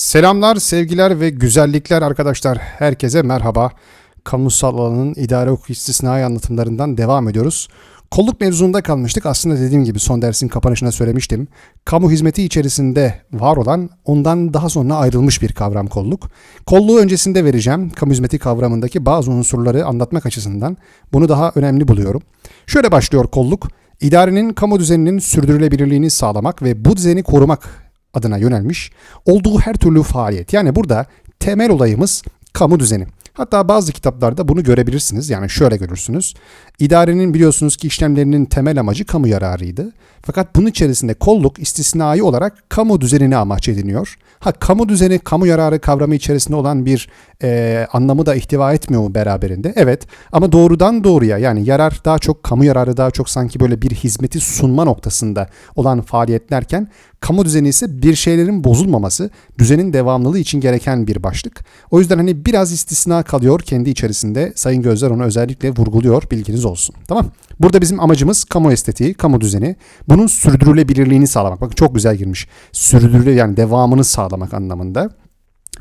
Selamlar, sevgiler ve güzellikler arkadaşlar. Herkese merhaba. Kamusal alanın idare hukuk istisnai anlatımlarından devam ediyoruz. Kolluk mevzunda kalmıştık. Aslında dediğim gibi son dersin kapanışında söylemiştim. Kamu hizmeti içerisinde var olan ondan daha sonra ayrılmış bir kavram kolluk. Kolluğu öncesinde vereceğim. Kamu hizmeti kavramındaki bazı unsurları anlatmak açısından bunu daha önemli buluyorum. Şöyle başlıyor kolluk. İdarenin kamu düzeninin sürdürülebilirliğini sağlamak ve bu düzeni korumak adına yönelmiş olduğu her türlü faaliyet. Yani burada temel olayımız kamu düzeni. Hatta bazı kitaplarda bunu görebilirsiniz. Yani şöyle görürsünüz. İdarenin biliyorsunuz ki işlemlerinin temel amacı kamu yararıydı. Fakat bunun içerisinde kolluk istisnai olarak kamu düzenini amaç ediniyor. Ha kamu düzeni, kamu yararı kavramı içerisinde olan bir e, anlamı da ihtiva etmiyor mu beraberinde? Evet ama doğrudan doğruya yani yarar daha çok, kamu yararı daha çok sanki böyle bir hizmeti sunma noktasında olan faaliyetlerken kamu düzeni ise bir şeylerin bozulmaması, düzenin devamlılığı için gereken bir başlık. O yüzden hani biraz istisna kalıyor kendi içerisinde. Sayın Gözler onu özellikle vurguluyor bilginiz olsun. Tamam Burada bizim amacımız kamu estetiği, kamu düzeni. Bunun sürdürülebilirliğini sağlamak. Bakın çok güzel girmiş. Sürdürüle yani devamını sağlamak anlamında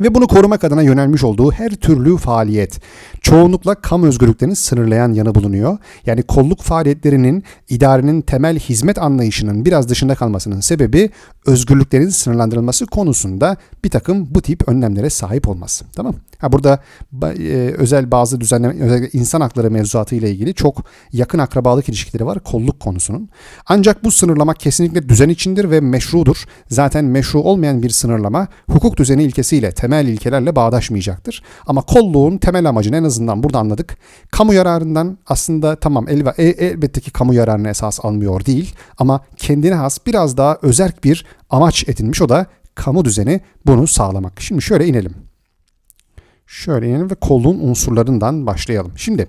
ve bunu korumak adına yönelmiş olduğu her türlü faaliyet çoğunlukla kamu özgürlüklerini sınırlayan yanı bulunuyor. Yani kolluk faaliyetlerinin idarenin temel hizmet anlayışının biraz dışında kalmasının sebebi özgürlüklerin sınırlandırılması konusunda bir takım bu tip önlemlere sahip olması. Tamam Ha burada e, özel bazı düzenleme, özellikle insan hakları mevzuatı ile ilgili çok yakın akrabalık ilişkileri var kolluk konusunun. Ancak bu sınırlama kesinlikle düzen içindir ve meşrudur. Zaten meşru olmayan bir sınırlama hukuk düzeni ilkesiyle, temel ilkelerle bağdaşmayacaktır. Ama kolluğun temel amacını en azından burada anladık. Kamu yararından aslında tamam el, e, elbette ki kamu yararını esas almıyor değil ama kendine has biraz daha özerk bir amaç edinmiş o da kamu düzeni bunu sağlamak. Şimdi şöyle inelim. Şöyle inelim ve kolluğun unsurlarından başlayalım. Şimdi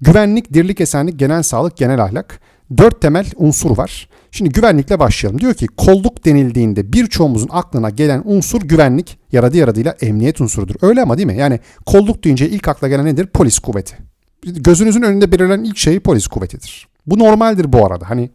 güvenlik, dirlik, esenlik, genel sağlık, genel ahlak. Dört temel unsur var. Şimdi güvenlikle başlayalım. Diyor ki kolluk denildiğinde birçoğumuzun aklına gelen unsur güvenlik yaradı yaradıyla emniyet unsurudur. Öyle ama değil mi? Yani kolluk deyince ilk akla gelen nedir? Polis kuvveti. Gözünüzün önünde belirlenen ilk şey polis kuvvetidir. Bu normaldir bu arada. Hani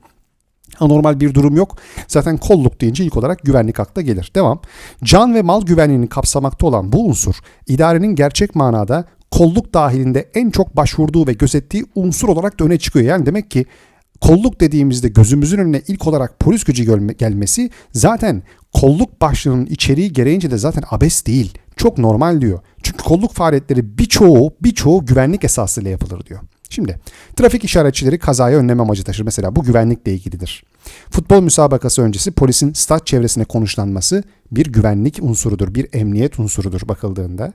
anormal bir durum yok. Zaten kolluk deyince ilk olarak güvenlik akla gelir. Devam. Can ve mal güvenliğini kapsamakta olan bu unsur idarenin gerçek manada kolluk dahilinde en çok başvurduğu ve gözettiği unsur olarak da öne çıkıyor. Yani demek ki kolluk dediğimizde gözümüzün önüne ilk olarak polis gücü gelmesi zaten kolluk başlığının içeriği gereğince de zaten abes değil. Çok normal diyor. Çünkü kolluk faaliyetleri birçoğu birçoğu güvenlik esasıyla yapılır diyor. Şimdi trafik işaretçileri kazaya önleme amacı taşır. Mesela bu güvenlikle ilgilidir. Futbol müsabakası öncesi polisin stat çevresine konuşlanması bir güvenlik unsurudur, bir emniyet unsurudur bakıldığında.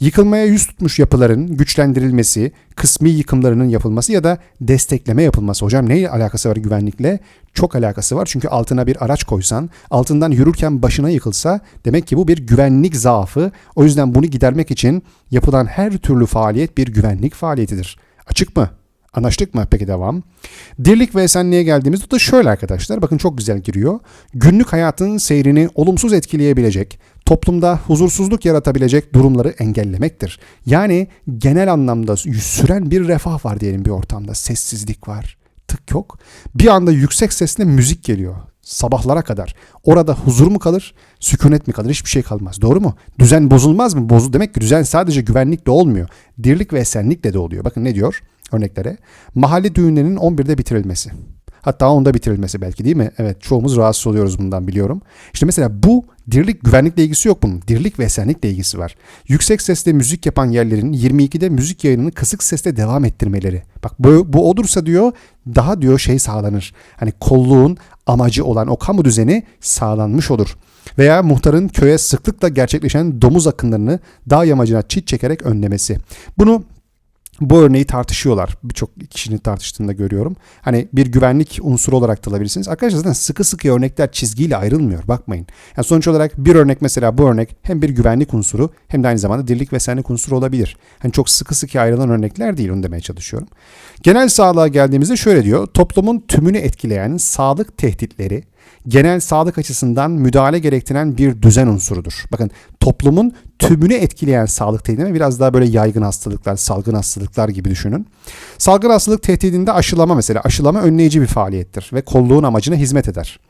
Yıkılmaya yüz tutmuş yapıların güçlendirilmesi, kısmi yıkımlarının yapılması ya da destekleme yapılması. Hocam ne alakası var güvenlikle? Çok alakası var çünkü altına bir araç koysan, altından yürürken başına yıkılsa demek ki bu bir güvenlik zaafı. O yüzden bunu gidermek için yapılan her türlü faaliyet bir güvenlik faaliyetidir. Açık mı? Anlaştık mı? Peki devam. Dirlik ve esenliğe geldiğimizde da şöyle arkadaşlar. Bakın çok güzel giriyor. Günlük hayatın seyrini olumsuz etkileyebilecek, toplumda huzursuzluk yaratabilecek durumları engellemektir. Yani genel anlamda süren bir refah var diyelim bir ortamda. Sessizlik var. Tık yok. Bir anda yüksek sesle müzik geliyor sabahlara kadar. Orada huzur mu kalır, sükunet mi kalır? Hiçbir şey kalmaz. Doğru mu? Düzen bozulmaz mı? Bozul demek ki düzen sadece güvenlikle olmuyor. Dirlik ve esenlikle de oluyor. Bakın ne diyor örneklere? Mahalle düğünlerinin 11'de bitirilmesi. Hatta onda bitirilmesi belki değil mi? Evet çoğumuz rahatsız oluyoruz bundan biliyorum. İşte mesela bu dirlik güvenlikle ilgisi yok bunun. Dirlik ve esenlikle ilgisi var. Yüksek sesle müzik yapan yerlerin 22'de müzik yayınını kısık sesle devam ettirmeleri. Bak bu, bu olursa diyor daha diyor şey sağlanır. Hani kolluğun amacı olan o kamu düzeni sağlanmış olur. Veya muhtarın köye sıklıkla gerçekleşen domuz akınlarını dağ yamacına çit çekerek önlemesi. Bunu bu örneği tartışıyorlar. Birçok kişinin tartıştığında görüyorum. Hani bir güvenlik unsuru olarak da alabilirsiniz. Arkadaşlar zaten sıkı sıkı örnekler çizgiyle ayrılmıyor. Bakmayın. Yani sonuç olarak bir örnek mesela bu örnek hem bir güvenlik unsuru hem de aynı zamanda dirlik ve senlik unsuru olabilir. Hani çok sıkı sıkı ayrılan örnekler değil onu demeye çalışıyorum. Genel sağlığa geldiğimizde şöyle diyor. Toplumun tümünü etkileyen sağlık tehditleri genel sağlık açısından müdahale gerektiren bir düzen unsurudur. Bakın toplumun tümünü etkileyen sağlık tehdidi biraz daha böyle yaygın hastalıklar, salgın hastalıklar gibi düşünün. Salgın hastalık tehdidinde aşılama mesela aşılama önleyici bir faaliyettir ve kolluğun amacına hizmet eder.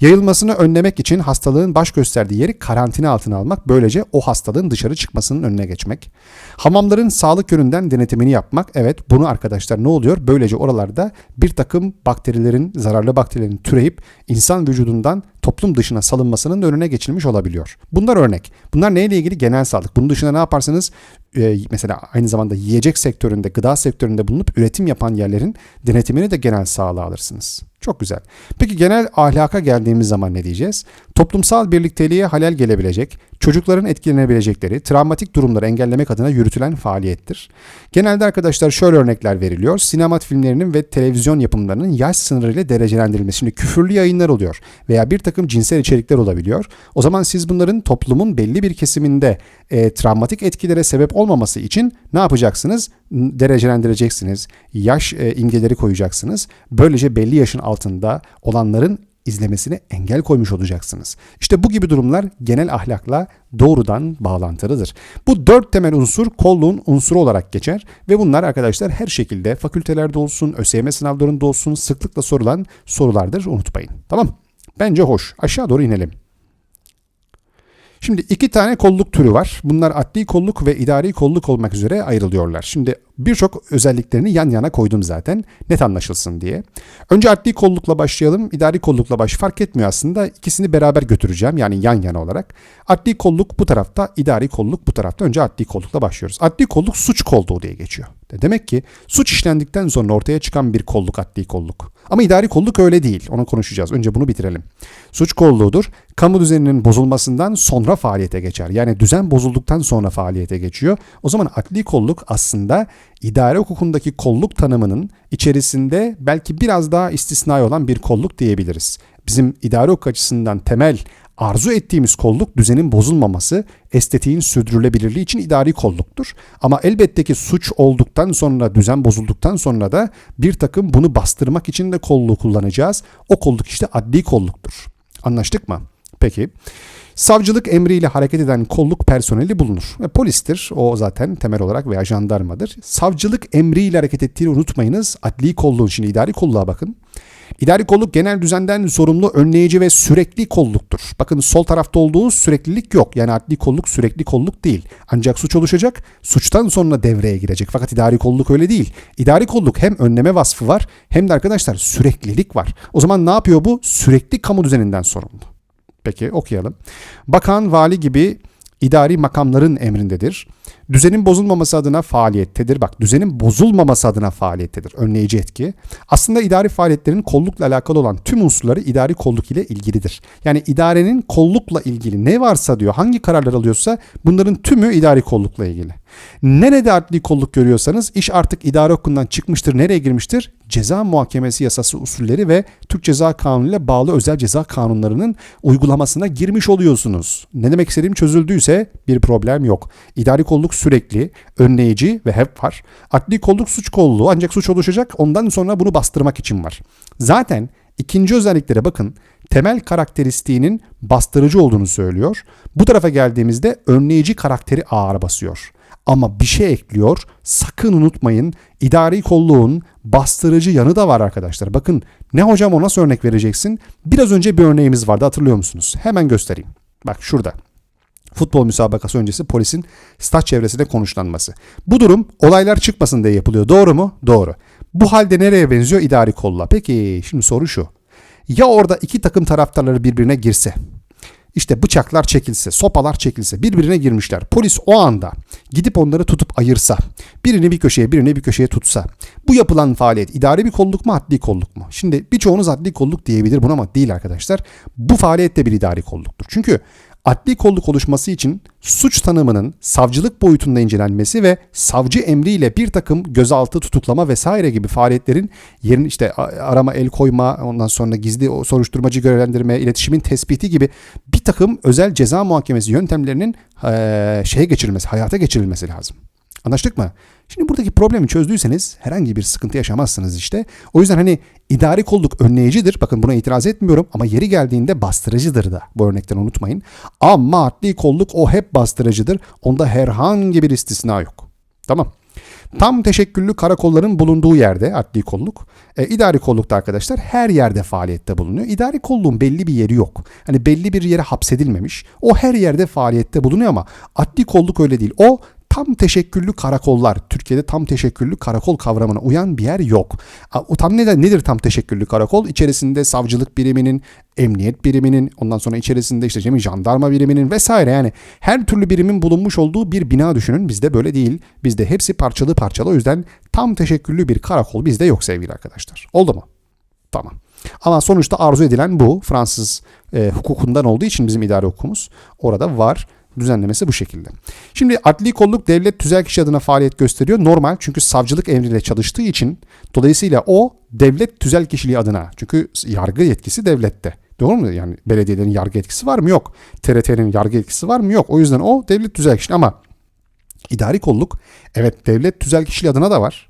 Yayılmasını önlemek için hastalığın baş gösterdiği yeri karantina altına almak, böylece o hastalığın dışarı çıkmasının önüne geçmek. Hamamların sağlık yönünden denetimini yapmak, evet bunu arkadaşlar ne oluyor? Böylece oralarda bir takım bakterilerin, zararlı bakterilerin türeyip insan vücudundan toplum dışına salınmasının önüne geçilmiş olabiliyor. Bunlar örnek. Bunlar neyle ilgili? Genel sağlık. Bunun dışında ne yaparsınız? Ee, mesela aynı zamanda yiyecek sektöründe, gıda sektöründe bulunup üretim yapan yerlerin denetimini de genel sağlığa alırsınız. Çok güzel. Peki genel ahlaka geldiğimiz zaman ne diyeceğiz? Toplumsal birlikteliğe halel gelebilecek, çocukların etkilenebilecekleri, travmatik durumları engellemek adına yürütülen faaliyettir. Genelde arkadaşlar şöyle örnekler veriliyor. Sinema filmlerinin ve televizyon yapımlarının yaş sınırıyla derecelendirilmesi. Şimdi küfürlü yayınlar oluyor veya bir takım cinsel içerikler olabiliyor. O zaman siz bunların toplumun belli bir kesiminde e, travmatik etkilere sebep olmaması için ne yapacaksınız? Derecelendireceksiniz. Yaş e, imgeleri koyacaksınız. Böylece belli yaşın altında olanların izlemesine engel koymuş olacaksınız. İşte bu gibi durumlar genel ahlakla doğrudan bağlantılıdır. Bu dört temel unsur kolluğun unsuru olarak geçer ve bunlar arkadaşlar her şekilde fakültelerde olsun, ÖSYM sınavlarında olsun sıklıkla sorulan sorulardır unutmayın. Tamam Bence hoş. Aşağı doğru inelim. Şimdi iki tane kolluk türü var. Bunlar adli kolluk ve idari kolluk olmak üzere ayrılıyorlar. Şimdi birçok özelliklerini yan yana koydum zaten net anlaşılsın diye. Önce adli kollukla başlayalım. İdari kollukla baş fark etmiyor aslında. İkisini beraber götüreceğim yani yan yana olarak. Adli kolluk bu tarafta, idari kolluk bu tarafta. Önce adli kollukla başlıyoruz. Adli kolluk suç kolluğu diye geçiyor. Demek ki suç işlendikten sonra ortaya çıkan bir kolluk adli kolluk. Ama idari kolluk öyle değil. Onu konuşacağız. Önce bunu bitirelim. Suç kolluğudur. Kamu düzeninin bozulmasından sonra faaliyete geçer. Yani düzen bozulduktan sonra faaliyete geçiyor. O zaman adli kolluk aslında idare hukukundaki kolluk tanımının içerisinde belki biraz daha istisnai olan bir kolluk diyebiliriz. Bizim idare hukuk açısından temel arzu ettiğimiz kolluk düzenin bozulmaması, estetiğin sürdürülebilirliği için idari kolluktur. Ama elbette ki suç olduktan sonra, düzen bozulduktan sonra da bir takım bunu bastırmak için de kolluğu kullanacağız. O kolluk işte adli kolluktur. Anlaştık mı? Peki. Savcılık emriyle hareket eden kolluk personeli bulunur. Ve polistir. O zaten temel olarak veya jandarmadır. Savcılık emriyle hareket ettiğini unutmayınız. Adli kolluğun şimdi idari kolluğa bakın. İdari kolluk genel düzenden sorumlu, önleyici ve sürekli kolluktur. Bakın sol tarafta olduğu süreklilik yok. Yani adli kolluk sürekli kolluk değil. Ancak suç oluşacak, suçtan sonra devreye girecek. Fakat idari kolluk öyle değil. İdari kolluk hem önleme vasfı var hem de arkadaşlar süreklilik var. O zaman ne yapıyor bu? Sürekli kamu düzeninden sorumlu. Peki okuyalım. Bakan, vali gibi idari makamların emrindedir. Düzenin bozulmaması adına faaliyettedir. Bak düzenin bozulmaması adına faaliyettedir. Önleyici etki. Aslında idari faaliyetlerin kollukla alakalı olan tüm unsurları idari kolluk ile ilgilidir. Yani idarenin kollukla ilgili ne varsa diyor hangi kararlar alıyorsa bunların tümü idari kollukla ilgili. Nerede adli kolluk görüyorsanız iş artık idare okulundan çıkmıştır. Nereye girmiştir? Ceza muhakemesi yasası usulleri ve Türk Ceza Kanunu ile bağlı özel ceza kanunlarının uygulamasına girmiş oluyorsunuz. Ne demek istediğim çözüldüyse bir problem yok. İdari kolluk sürekli, önleyici ve hep var. Adli kolluk suç kolluğu ancak suç oluşacak ondan sonra bunu bastırmak için var. Zaten ikinci özelliklere bakın temel karakteristiğinin bastırıcı olduğunu söylüyor. Bu tarafa geldiğimizde önleyici karakteri ağır basıyor. Ama bir şey ekliyor. Sakın unutmayın idari kolluğun bastırıcı yanı da var arkadaşlar. Bakın ne hocam o nasıl örnek vereceksin? Biraz önce bir örneğimiz vardı hatırlıyor musunuz? Hemen göstereyim. Bak şurada futbol müsabakası öncesi polisin stat çevresinde konuşlanması. Bu durum olaylar çıkmasın diye yapılıyor. Doğru mu? Doğru. Bu halde nereye benziyor? İdari kolla. Peki şimdi soru şu. Ya orada iki takım taraftarları birbirine girse, işte bıçaklar çekilse, sopalar çekilse, birbirine girmişler. Polis o anda gidip onları tutup ayırsa, birini bir köşeye, birini bir köşeye tutsa. Bu yapılan faaliyet idari bir kolluk mu, adli kolluk mu? Şimdi birçoğunuz adli kolluk diyebilir buna ama değil arkadaşlar. Bu faaliyet de bir idari kolluktur. Çünkü adli kolluk oluşması için suç tanımının savcılık boyutunda incelenmesi ve savcı emriyle bir takım gözaltı, tutuklama vesaire gibi faaliyetlerin yerin işte arama, el koyma, ondan sonra gizli soruşturmacı görevlendirme, iletişimin tespiti gibi bir takım özel ceza muhakemesi yöntemlerinin e, şeye geçirilmesi, hayata geçirilmesi lazım. Anlaştık mı? Şimdi buradaki problemi çözdüyseniz herhangi bir sıkıntı yaşamazsınız işte. O yüzden hani idari kolluk önleyicidir. Bakın buna itiraz etmiyorum ama yeri geldiğinde bastırıcıdır da. Bu örnekten unutmayın. Ama adli kolluk o hep bastırıcıdır. Onda herhangi bir istisna yok. Tamam. Tam teşekküllü karakolların bulunduğu yerde adli kolluk. E, idari kollukta arkadaşlar her yerde faaliyette bulunuyor. İdari kolluğun belli bir yeri yok. Hani belli bir yere hapsedilmemiş. O her yerde faaliyette bulunuyor ama adli kolluk öyle değil. O tam teşekküllü karakollar. Türkiye'de tam teşekküllü karakol kavramına uyan bir yer yok. O tam nedir, nedir tam teşekküllü karakol? İçerisinde savcılık biriminin, emniyet biriminin, ondan sonra içerisinde işte jandarma biriminin vesaire yani her türlü birimin bulunmuş olduğu bir bina düşünün. Bizde böyle değil. Bizde hepsi parçalı parçalı. O yüzden tam teşekküllü bir karakol bizde yok sevgili arkadaşlar. Oldu mu? Tamam. Ama sonuçta arzu edilen bu. Fransız e, hukukundan olduğu için bizim idare hukukumuz orada var düzenlemesi bu şekilde. Şimdi adli kolluk devlet tüzel kişi adına faaliyet gösteriyor. Normal çünkü savcılık emriyle çalıştığı için dolayısıyla o devlet tüzel kişiliği adına çünkü yargı yetkisi devlette. Doğru mu? Yani belediyelerin yargı etkisi var mı? Yok. TRT'nin yargı etkisi var mı? Yok. O yüzden o devlet tüzel kişiliği ama idari kolluk evet devlet tüzel kişiliği adına da var.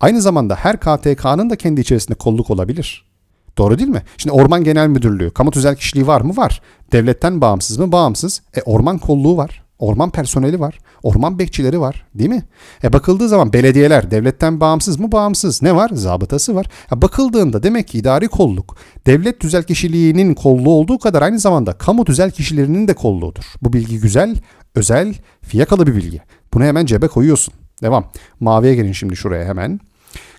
Aynı zamanda her KTK'nın da kendi içerisinde kolluk olabilir. Doğru değil mi? Şimdi Orman Genel Müdürlüğü, kamu tüzel kişiliği var mı? Var. Devletten bağımsız mı? Bağımsız. E orman kolluğu var. Orman personeli var. Orman bekçileri var. Değil mi? E bakıldığı zaman belediyeler devletten bağımsız mı? Bağımsız. Ne var? Zabıtası var. E bakıldığında demek ki idari kolluk devlet tüzel kişiliğinin kolluğu olduğu kadar aynı zamanda kamu tüzel kişilerinin de kolluğudur. Bu bilgi güzel, özel, fiyakalı bir bilgi. Bunu hemen cebe koyuyorsun. Devam. Maviye gelin şimdi şuraya hemen.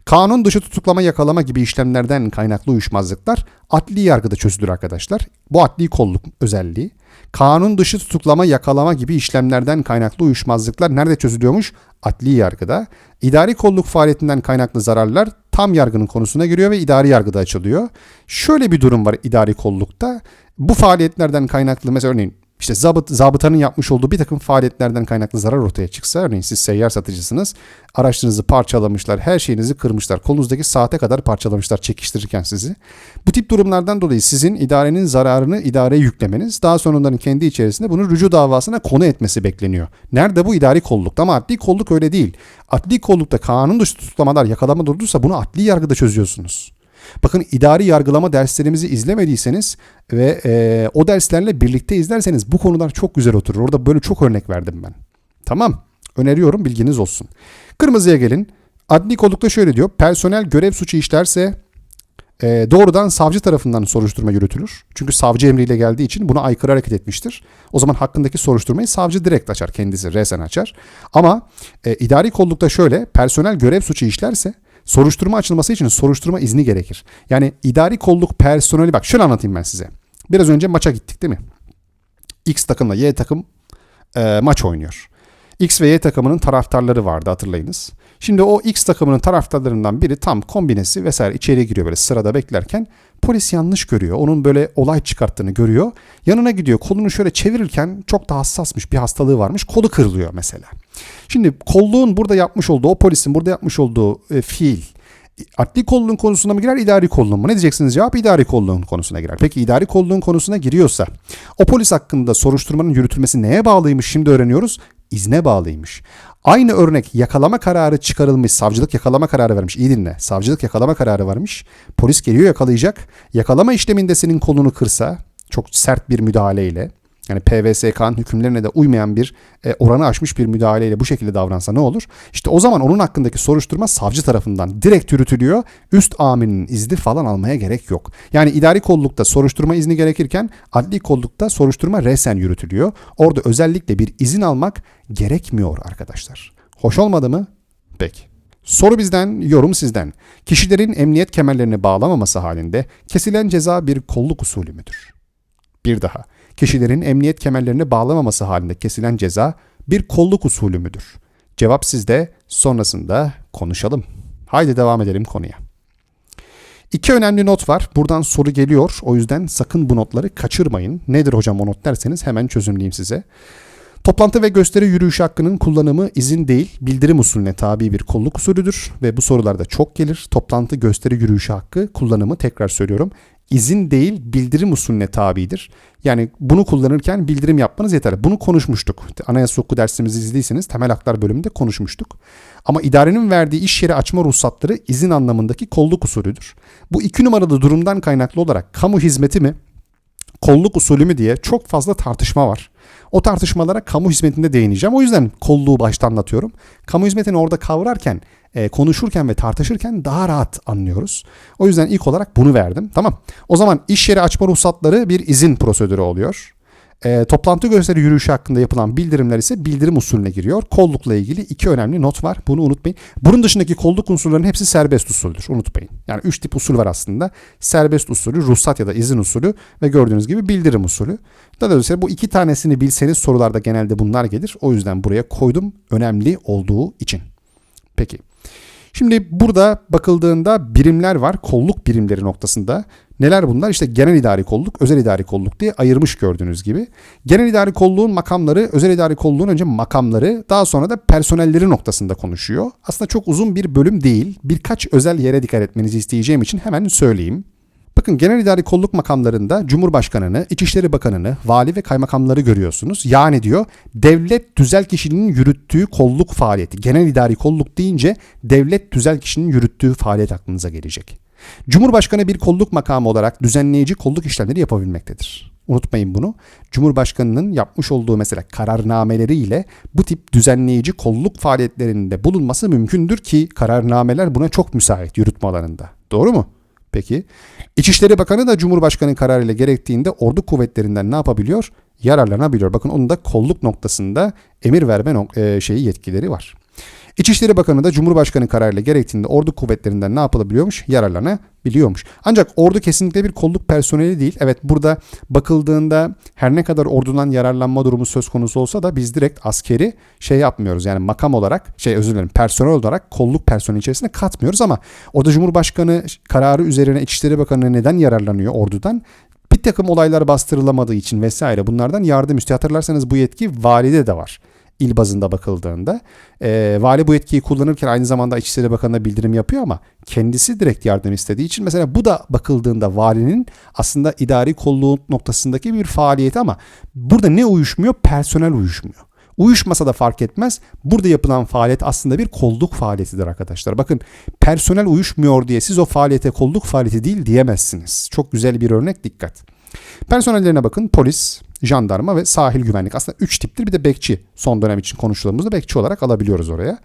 Kanun dışı tutuklama yakalama gibi işlemlerden kaynaklı uyuşmazlıklar adli yargıda çözülür arkadaşlar. Bu adli kolluk özelliği. Kanun dışı tutuklama yakalama gibi işlemlerden kaynaklı uyuşmazlıklar nerede çözülüyormuş? Adli yargıda. İdari kolluk faaliyetinden kaynaklı zararlar tam yargının konusuna giriyor ve idari yargıda açılıyor. Şöyle bir durum var idari kollukta. Bu faaliyetlerden kaynaklı mesela örneğin işte zabıt, zabıtanın yapmış olduğu bir takım faaliyetlerden kaynaklı zarar ortaya çıksa örneğin siz seyyar satıcısınız araçınızı parçalamışlar her şeyinizi kırmışlar kolunuzdaki saate kadar parçalamışlar çekiştirirken sizi. Bu tip durumlardan dolayı sizin idarenin zararını idareye yüklemeniz daha sonra onların kendi içerisinde bunu rücu davasına konu etmesi bekleniyor. Nerede bu idari kollukta ama adli kolluk öyle değil. Adli kollukta kanun dışı tutuklamalar yakalama durduysa bunu adli yargıda çözüyorsunuz. Bakın idari yargılama derslerimizi izlemediyseniz ve e, o derslerle birlikte izlerseniz bu konular çok güzel oturur. Orada böyle çok örnek verdim ben. Tamam. Öneriyorum bilginiz olsun. Kırmızıya gelin. Adli kollukta şöyle diyor. Personel görev suçu işlerse e, doğrudan savcı tarafından soruşturma yürütülür. Çünkü savcı emriyle geldiği için buna aykırı hareket etmiştir. O zaman hakkındaki soruşturmayı savcı direkt açar kendisi resen açar. Ama e, idari kollukta şöyle personel görev suçu işlerse soruşturma açılması için soruşturma izni gerekir. Yani idari kolluk personeli bak şöyle anlatayım ben size. Biraz önce maça gittik değil mi? X takımla Y takım e, maç oynuyor. X ve Y takımının taraftarları vardı hatırlayınız. Şimdi o X takımının taraftarlarından biri tam kombinesi vesaire içeriye giriyor böyle sırada beklerken polis yanlış görüyor. Onun böyle olay çıkarttığını görüyor. Yanına gidiyor kolunu şöyle çevirirken çok da hassasmış bir hastalığı varmış kolu kırılıyor mesela. Şimdi kolluğun burada yapmış olduğu o polisin burada yapmış olduğu e, fiil adli kolluğun konusuna mı girer, idari kolluğun mu? Ne diyeceksiniz cevap? idari kolluğun konusuna girer. Peki idari kolluğun konusuna giriyorsa o polis hakkında soruşturmanın yürütülmesi neye bağlıymış şimdi öğreniyoruz? İzne bağlıymış. Aynı örnek yakalama kararı çıkarılmış, savcılık yakalama kararı vermiş. İyi dinle. Savcılık yakalama kararı varmış. Polis geliyor yakalayacak. Yakalama işleminde senin kolunu kırsa çok sert bir müdahaleyle yani PVSK'nın hükümlerine de uymayan bir e, oranı aşmış bir müdahaleyle bu şekilde davransa ne olur? İşte o zaman onun hakkındaki soruşturma savcı tarafından direkt yürütülüyor. Üst amirinin izni falan almaya gerek yok. Yani idari kollukta soruşturma izni gerekirken adli kollukta soruşturma resen yürütülüyor. Orada özellikle bir izin almak gerekmiyor arkadaşlar. Hoş olmadı mı? Peki. Soru bizden, yorum sizden. Kişilerin emniyet kemerlerini bağlamaması halinde kesilen ceza bir kolluk usulü müdür? Bir daha kişilerin emniyet kemerlerini bağlamaması halinde kesilen ceza bir kolluk usulü müdür? Cevap sizde, sonrasında konuşalım. Haydi devam edelim konuya. İki önemli not var. Buradan soru geliyor. O yüzden sakın bu notları kaçırmayın. Nedir hocam o not derseniz hemen çözümleyeyim size. Toplantı ve gösteri yürüyüşü hakkının kullanımı izin değil, bildirim usulüne tabi bir kolluk usulüdür ve bu sorularda çok gelir. Toplantı, gösteri yürüyüşü hakkı kullanımı tekrar söylüyorum izin değil bildirim usulüne tabidir. Yani bunu kullanırken bildirim yapmanız yeterli. Bunu konuşmuştuk. Anayasa hukuku dersimizi izlediyseniz temel haklar bölümünde konuşmuştuk. Ama idarenin verdiği iş yeri açma ruhsatları izin anlamındaki kolluk usulüdür. Bu iki numaralı durumdan kaynaklı olarak kamu hizmeti mi, kolluk usulü mü diye çok fazla tartışma var. O tartışmalara kamu hizmetinde değineceğim. O yüzden kolluğu başta anlatıyorum. Kamu hizmetini orada kavrarken, e, konuşurken ve tartışırken daha rahat anlıyoruz. O yüzden ilk olarak bunu verdim. Tamam. O zaman iş yeri açma ruhsatları bir izin prosedürü oluyor. E, toplantı gösteri yürüyüşü hakkında yapılan bildirimler ise bildirim usulüne giriyor. Kollukla ilgili iki önemli not var. Bunu unutmayın. Bunun dışındaki kolluk unsurlarının hepsi serbest usuldür. Unutmayın. Yani üç tip usul var aslında. Serbest usulü, ruhsat ya da izin usulü ve gördüğünüz gibi bildirim usulü. Dolayısıyla bu iki tanesini bilseniz sorularda genelde bunlar gelir. O yüzden buraya koydum. Önemli olduğu için. Peki. Şimdi burada bakıldığında birimler var. Kolluk birimleri noktasında. Neler bunlar? İşte genel idari kolluk, özel idari kolluk diye ayırmış gördüğünüz gibi. Genel idari kolluğun makamları, özel idari kolluğun önce makamları, daha sonra da personelleri noktasında konuşuyor. Aslında çok uzun bir bölüm değil. Birkaç özel yere dikkat etmenizi isteyeceğim için hemen söyleyeyim. Bakın genel idari kolluk makamlarında Cumhurbaşkanını, İçişleri Bakanını, vali ve kaymakamları görüyorsunuz. Yani diyor devlet tüzel kişinin yürüttüğü kolluk faaliyeti. Genel idari kolluk deyince devlet tüzel kişinin yürüttüğü faaliyet aklınıza gelecek. Cumhurbaşkanı bir kolluk makamı olarak düzenleyici kolluk işlemleri yapabilmektedir. Unutmayın bunu. Cumhurbaşkanının yapmış olduğu mesela kararnameleriyle bu tip düzenleyici kolluk faaliyetlerinde bulunması mümkündür ki kararnameler buna çok müsait yürütme alanında. Doğru mu? Peki. İçişleri Bakanı da Cumhurbaşkanı kararıyla gerektiğinde ordu kuvvetlerinden ne yapabiliyor? Yararlanabiliyor. Bakın onun da kolluk noktasında emir verme nok- e, şeyi yetkileri var. İçişleri Bakanı da Cumhurbaşkanı kararıyla gerektiğinde ordu kuvvetlerinden ne yapılabiliyormuş? Yararlanabiliyormuş. Ancak ordu kesinlikle bir kolluk personeli değil. Evet burada bakıldığında her ne kadar ordudan yararlanma durumu söz konusu olsa da biz direkt askeri şey yapmıyoruz. Yani makam olarak şey özür dilerim personel olarak kolluk personeli içerisine katmıyoruz ama orada Cumhurbaşkanı kararı üzerine İçişleri Bakanı neden yararlanıyor ordudan? Bir takım olaylar bastırılamadığı için vesaire bunlardan yardım istiyor. Hatırlarsanız bu yetki valide de var il bazında bakıldığında. E, vali bu yetkiyi kullanırken aynı zamanda İçişleri Bakanı'na bildirim yapıyor ama kendisi direkt yardım istediği için mesela bu da bakıldığında valinin aslında idari kolluğu noktasındaki bir faaliyeti ama burada ne uyuşmuyor? Personel uyuşmuyor. Uyuşmasa da fark etmez. Burada yapılan faaliyet aslında bir kolluk faaliyetidir arkadaşlar. Bakın personel uyuşmuyor diye siz o faaliyete kolluk faaliyeti değil diyemezsiniz. Çok güzel bir örnek dikkat. Personellerine bakın polis, jandarma ve sahil güvenlik. Aslında 3 tiptir bir de bekçi son dönem için konuştuğumuzda bekçi olarak alabiliyoruz oraya.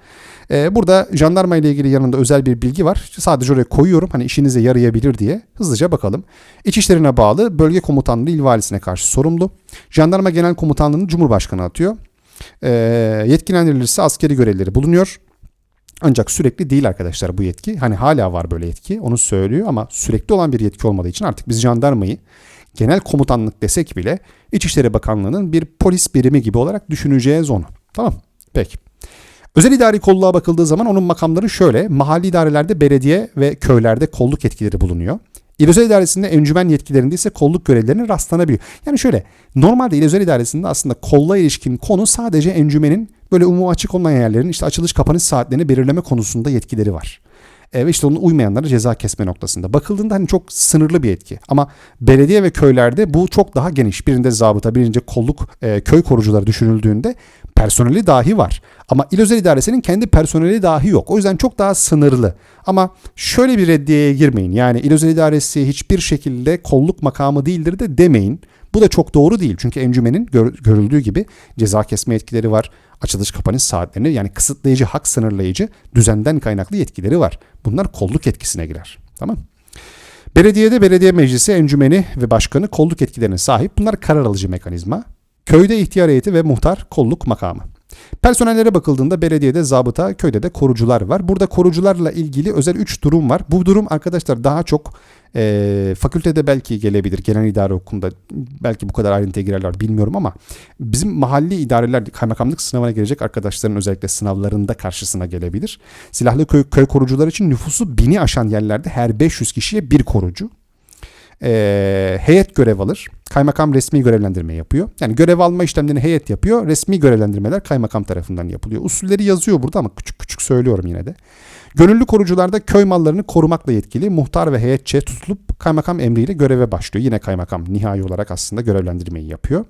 Ee, burada jandarma ile ilgili yanında özel bir bilgi var. Sadece oraya koyuyorum hani işinize yarayabilir diye hızlıca bakalım. İçişlerine bağlı bölge komutanlığı il valisine karşı sorumlu. Jandarma genel komutanlığını Cumhurbaşkanı atıyor. Ee, yetkilendirilirse askeri görevleri bulunuyor. Ancak sürekli değil arkadaşlar bu yetki. Hani hala var böyle yetki onu söylüyor ama sürekli olan bir yetki olmadığı için artık biz jandarmayı genel komutanlık desek bile İçişleri Bakanlığı'nın bir polis birimi gibi olarak düşüneceğiz onu. Tamam peki. Özel idari kolluğa bakıldığı zaman onun makamları şöyle. Mahalli idarelerde belediye ve köylerde kolluk yetkileri bulunuyor. İl Özel İdaresi'nde encümen yetkilerinde ise kolluk görevlerine rastlanabiliyor. Yani şöyle normalde İl Özel İdaresi'nde aslında kolla ilişkin konu sadece encümenin böyle umumu açık olmayan yerlerin işte açılış kapanış saatlerini belirleme konusunda yetkileri var. E, ve işte onun uymayanlara ceza kesme noktasında. Bakıldığında hani çok sınırlı bir yetki. Ama belediye ve köylerde bu çok daha geniş. Birinde zabıta, birinde kolluk, e, köy korucuları düşünüldüğünde personeli dahi var. Ama il özel idaresinin kendi personeli dahi yok. O yüzden çok daha sınırlı. Ama şöyle bir reddiyeye girmeyin. Yani il özel idaresi hiçbir şekilde kolluk makamı değildir de demeyin. Bu da çok doğru değil. Çünkü encümenin gör, görüldüğü gibi ceza kesme yetkileri var. Açılış kapanış saatlerini yani kısıtlayıcı, hak sınırlayıcı, düzenden kaynaklı yetkileri var. Bunlar kolluk etkisine girer. Tamam Belediyede belediye meclisi, encümeni ve başkanı kolluk etkilerine sahip. Bunlar karar alıcı mekanizma. Köyde ihtiyar heyeti ve muhtar kolluk makamı. Personellere bakıldığında belediyede zabıta, köyde de korucular var. Burada korucularla ilgili özel 3 durum var. Bu durum arkadaşlar daha çok e, fakültede belki gelebilir. Genel idare okulunda belki bu kadar ayrıntıya girerler bilmiyorum ama bizim mahalli idareler kaymakamlık sınavına gelecek arkadaşların özellikle sınavlarında karşısına gelebilir. Silahlı köy, köy korucular için nüfusu bini aşan yerlerde her 500 kişiye bir korucu e, heyet görev alır. Kaymakam resmi görevlendirme yapıyor. Yani görev alma işlemlerini heyet yapıyor. Resmi görevlendirmeler kaymakam tarafından yapılıyor. Usulleri yazıyor burada ama küçük küçük söylüyorum yine de. Gönüllü korucularda köy mallarını korumakla yetkili muhtar ve heyetçe tutulup kaymakam emriyle göreve başlıyor. Yine kaymakam nihai olarak aslında görevlendirmeyi yapıyor.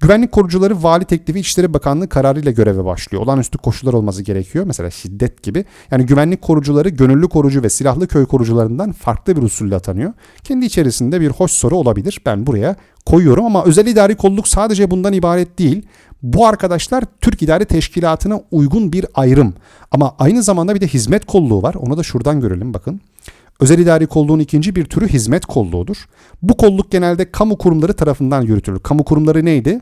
Güvenlik korucuları vali teklifi İçişleri Bakanlığı kararıyla göreve başlıyor. Olağanüstü koşullar olması gerekiyor. Mesela şiddet gibi. Yani güvenlik korucuları gönüllü korucu ve silahlı köy korucularından farklı bir usulle atanıyor. Kendi içerisinde bir hoş soru olabilir. Ben buraya koyuyorum ama özel idari kolluk sadece bundan ibaret değil. Bu arkadaşlar Türk İdare Teşkilatı'na uygun bir ayrım. Ama aynı zamanda bir de hizmet kolluğu var. Onu da şuradan görelim bakın. Özel idari kolluğun ikinci bir türü hizmet kolluğudur. Bu kolluk genelde kamu kurumları tarafından yürütülür. Kamu kurumları neydi?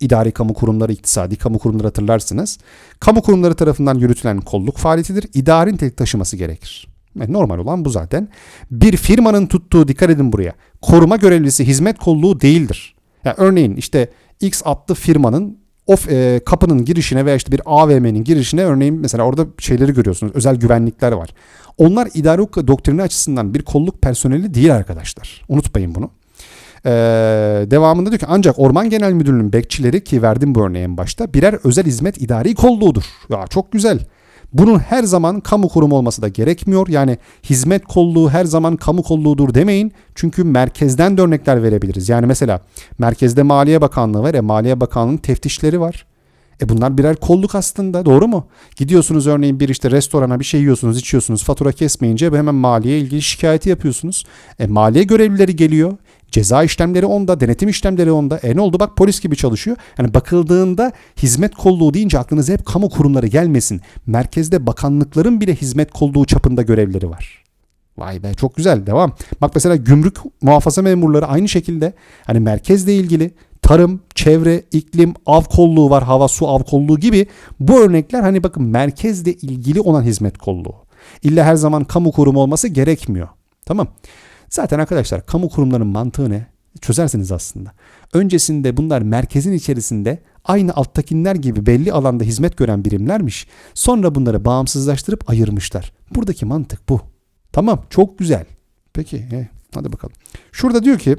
İdari kamu kurumları, iktisadi kamu kurumları hatırlarsınız. Kamu kurumları tarafından yürütülen kolluk faaliyetidir. İdari nitelik taşıması gerekir. Normal olan bu zaten. Bir firmanın tuttuğu, dikkat edin buraya, koruma görevlisi hizmet kolluğu değildir. Yani örneğin işte X adlı firmanın of e, kapının girişine veya işte bir AVM'nin girişine örneğin mesela orada şeyleri görüyorsunuz. Özel güvenlikler var. Onlar idari doktrini açısından bir kolluk personeli değil arkadaşlar. Unutmayın bunu. Ee, devamında diyor ki ancak Orman Genel Müdürlüğü'nün bekçileri ki verdim bu örneği en başta birer özel hizmet idari kolluğudur. Ya çok güzel. Bunun her zaman kamu kurumu olması da gerekmiyor. Yani hizmet kolluğu her zaman kamu kolluğudur demeyin. Çünkü merkezden de örnekler verebiliriz. Yani mesela merkezde Maliye Bakanlığı var. E Maliye Bakanlığı'nın teftişleri var. E bunlar birer kolluk aslında doğru mu? Gidiyorsunuz örneğin bir işte restorana bir şey yiyorsunuz içiyorsunuz fatura kesmeyince hemen maliye ilgili şikayeti yapıyorsunuz. E maliye görevlileri geliyor. Ceza işlemleri onda, denetim işlemleri onda. E ne oldu bak polis gibi çalışıyor. Yani bakıldığında hizmet kolluğu deyince aklınıza hep kamu kurumları gelmesin. Merkezde bakanlıkların bile hizmet kolluğu çapında görevleri var. Vay be çok güzel devam. Bak mesela gümrük muhafaza memurları aynı şekilde hani merkezle ilgili tarım, çevre, iklim, av kolluğu var, hava, su av kolluğu gibi bu örnekler hani bakın merkezle ilgili olan hizmet kolluğu. İlla her zaman kamu kurumu olması gerekmiyor. Tamam. Zaten arkadaşlar kamu kurumlarının mantığı ne? Çözersiniz aslında. Öncesinde bunlar merkezin içerisinde aynı alttakiler gibi belli alanda hizmet gören birimlermiş. Sonra bunları bağımsızlaştırıp ayırmışlar. Buradaki mantık bu. Tamam çok güzel. Peki he, hadi bakalım. Şurada diyor ki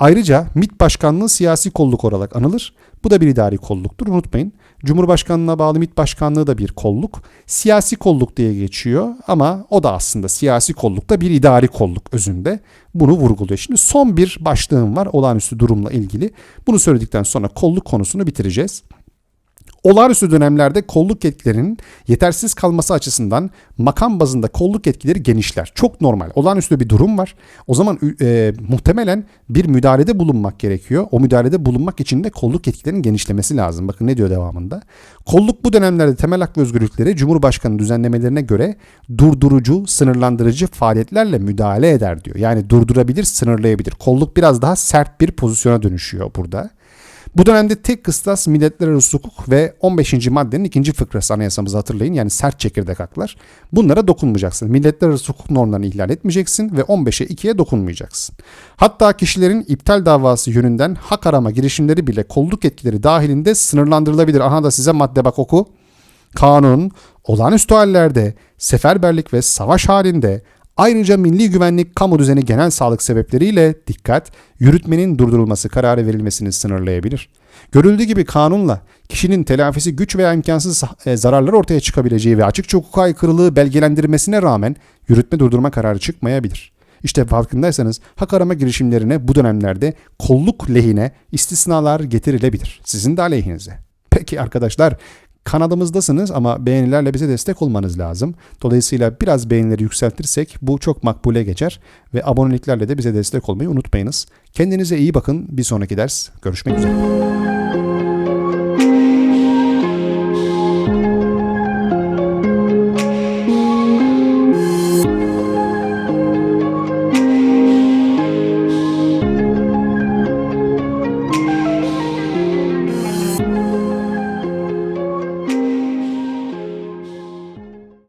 Ayrıca MİT Başkanlığı siyasi kolluk olarak anılır. Bu da bir idari kolluktur unutmayın. Cumhurbaşkanlığına bağlı MİT Başkanlığı da bir kolluk. Siyasi kolluk diye geçiyor ama o da aslında siyasi kolluk da bir idari kolluk özünde. Bunu vurguluyor. Şimdi son bir başlığım var olağanüstü durumla ilgili. Bunu söyledikten sonra kolluk konusunu bitireceğiz. Olağanüstü dönemlerde kolluk yetkilerinin yetersiz kalması açısından makam bazında kolluk yetkileri genişler. Çok normal. Olağanüstü bir durum var. O zaman e, muhtemelen bir müdahalede bulunmak gerekiyor. O müdahalede bulunmak için de kolluk yetkilerinin genişlemesi lazım. Bakın ne diyor devamında. Kolluk bu dönemlerde temel hak ve özgürlükleri Cumhurbaşkanı düzenlemelerine göre durdurucu, sınırlandırıcı faaliyetlerle müdahale eder diyor. Yani durdurabilir, sınırlayabilir. Kolluk biraz daha sert bir pozisyona dönüşüyor burada. Bu dönemde tek kıstas milletler arası hukuk ve 15. maddenin ikinci fıkrası anayasamızı hatırlayın. Yani sert çekirdek haklar. Bunlara dokunmayacaksın. Milletler arası hukuk normlarını ihlal etmeyeceksin ve 15'e 2'ye dokunmayacaksın. Hatta kişilerin iptal davası yönünden hak arama girişimleri bile kolluk etkileri dahilinde sınırlandırılabilir. Aha da size madde bak oku. Kanun, olağanüstü hallerde, seferberlik ve savaş halinde Ayrıca milli güvenlik, kamu düzeni, genel sağlık sebepleriyle dikkat, yürütmenin durdurulması kararı verilmesini sınırlayabilir. Görüldüğü gibi kanunla kişinin telafisi güç veya imkansız e, zararlar ortaya çıkabileceği ve açıkça hukuka aykırılığı belgelendirmesine rağmen yürütme durdurma kararı çıkmayabilir. İşte farkındaysanız hak arama girişimlerine bu dönemlerde kolluk lehine istisnalar getirilebilir. Sizin de aleyhinize. Peki arkadaşlar Kanalımızdasınız ama beğenilerle bize destek olmanız lazım. Dolayısıyla biraz beğenileri yükseltirsek bu çok makbule geçer ve aboneliklerle de bize destek olmayı unutmayınız. Kendinize iyi bakın. Bir sonraki ders görüşmek üzere.